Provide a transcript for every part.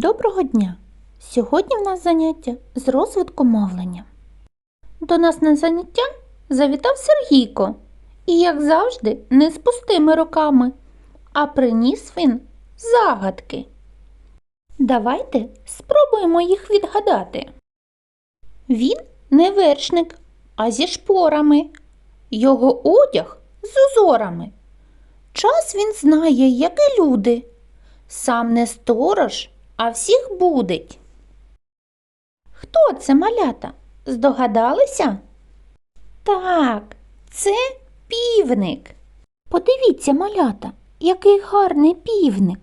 Доброго дня! Сьогодні в нас заняття з розвитку мовлення. До нас на заняття завітав Сергійко і, як завжди, не з пустими руками, а приніс він загадки. Давайте спробуємо їх відгадати. Він не вершник, а зі шпорами. Його одяг з узорами. Час він знає, як і люди. Сам не сторож, а всіх будить. Хто це малята? Здогадалися? Так, це півник. Подивіться, малята, який гарний півник.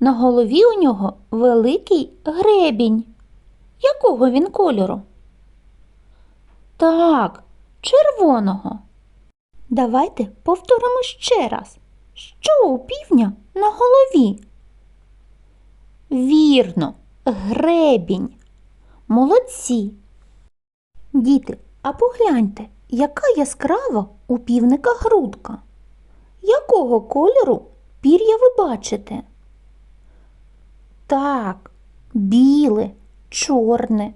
На голові у нього великий гребінь. Якого він кольору? Так, червоного. Давайте повторимо ще раз. Що у півня на голові? Вірно, гребінь. Молодці. Діти, а погляньте, яка яскрава у півника грудка. Якого кольору пір'я ви бачите? Так, біле, чорне.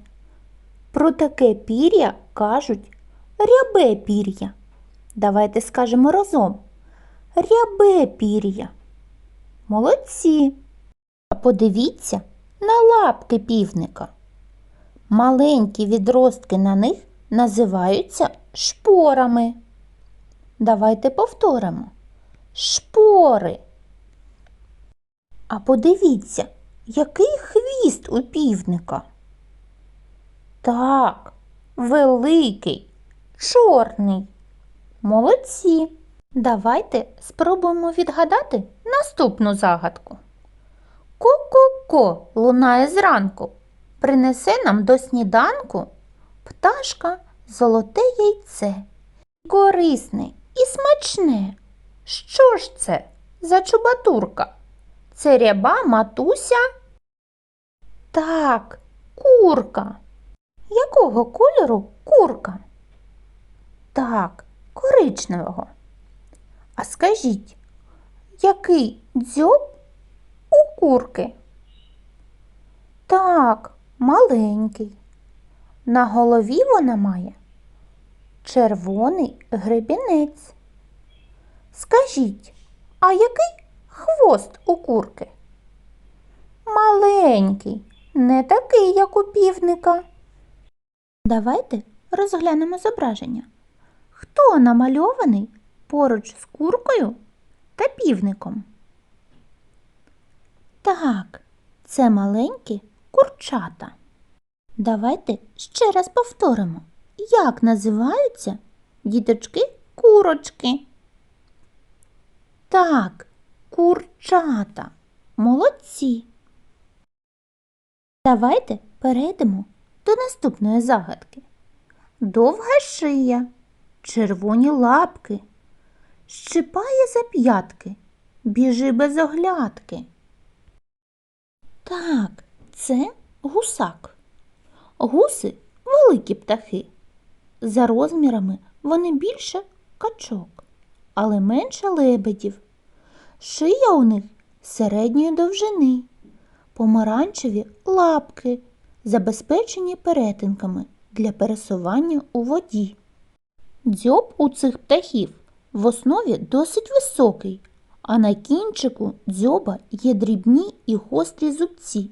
Про таке пір'я кажуть рябе пір'я. Давайте скажемо разом. Рябе пір'я. Молодці. Подивіться на лапки півника. Маленькі відростки на них називаються шпорами. Давайте повторимо. Шпори. А подивіться, який хвіст у півника. Так, великий, чорний. Молодці. Давайте спробуємо відгадати наступну загадку. Ко-ко-ко лунає зранку. Принесе нам до сніданку пташка золоте яйце. Корисне і смачне. Що ж це за чубатурка? Це ряба матуся? Так, курка. Якого кольору курка? Так, коричневого. А скажіть, який дзьоб у курки? Так, маленький. На голові вона має червоний гребінець. Скажіть, а який хвост у курки? Маленький, не такий, як у півника. Давайте розглянемо зображення. Хто намальований поруч з куркою та півником? Так, це маленькі курчата. Давайте ще раз повторимо, як називаються діточки курочки. Так, курчата. Молодці. Давайте перейдемо до наступної загадки. Довга шия, червоні лапки, щипає за п'ятки, біжи без оглядки. Так, це гусак. Гуси великі птахи. За розмірами вони більше качок, але менше лебедів. Шия у них середньої довжини, помаранчеві лапки, забезпечені перетинками для пересування у воді. Дзьоб у цих птахів в основі досить високий, а на кінчику дзьоба є дрібні і гострі зубці,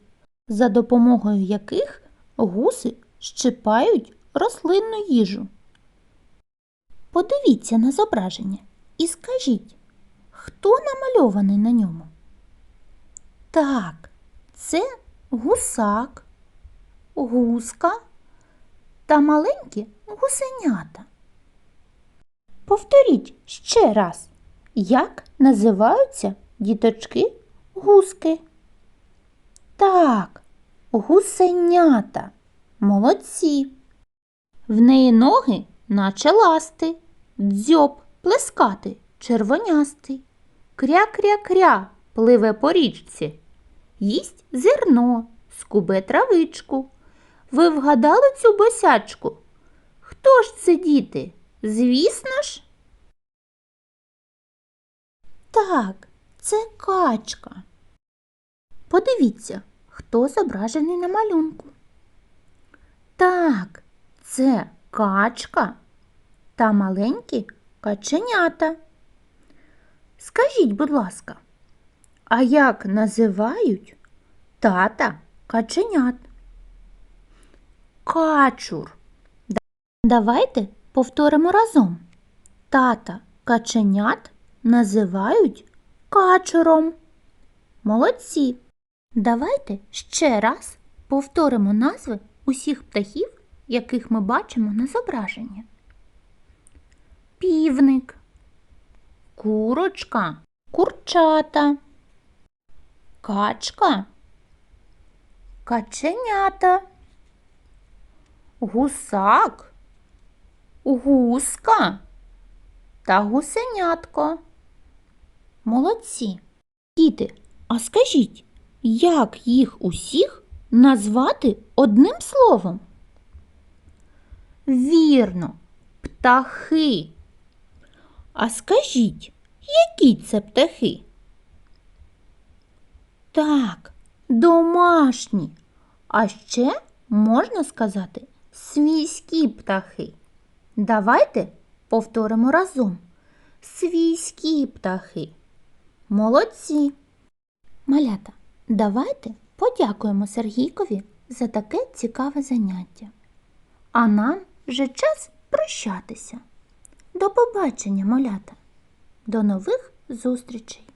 за допомогою яких гуси щипають рослинну їжу. Подивіться на зображення і скажіть, хто намальований на ньому? Так, це гусак, гуска та маленькі гусенята. Повторіть ще раз, як називаються діточки гуски? Так, гусенята. Молодці. В неї ноги, наче ласти, дзьоб плескати, червонястий. Кря-кря-кря пливе по річці. Їсть зерно, скубе травичку. Ви вгадали цю босячку? Хто ж це діти? Звісно ж. Так, це качка. Подивіться, хто зображений на малюнку? Так, це качка та маленькі каченята. Скажіть, будь ласка, а як називають тата каченят? Качур. Давайте повторимо разом. Тата каченят називають качуром. Молодці. Давайте ще раз повторимо назви усіх птахів, яких ми бачимо на зображенні. Півник, курочка, курчата, качка, каченята, гусак, гуска та гусенятко. Молодці. Діти, а скажіть, як їх усіх назвати одним словом? Вірно, птахи. А скажіть, які це птахи? Так, домашні. А ще можна сказати свійські птахи. Давайте повторимо разом. Свійські птахи. Молодці. Малята, давайте подякуємо Сергійкові за таке цікаве заняття. А нам вже час прощатися. До побачення, малята. До нових зустрічей!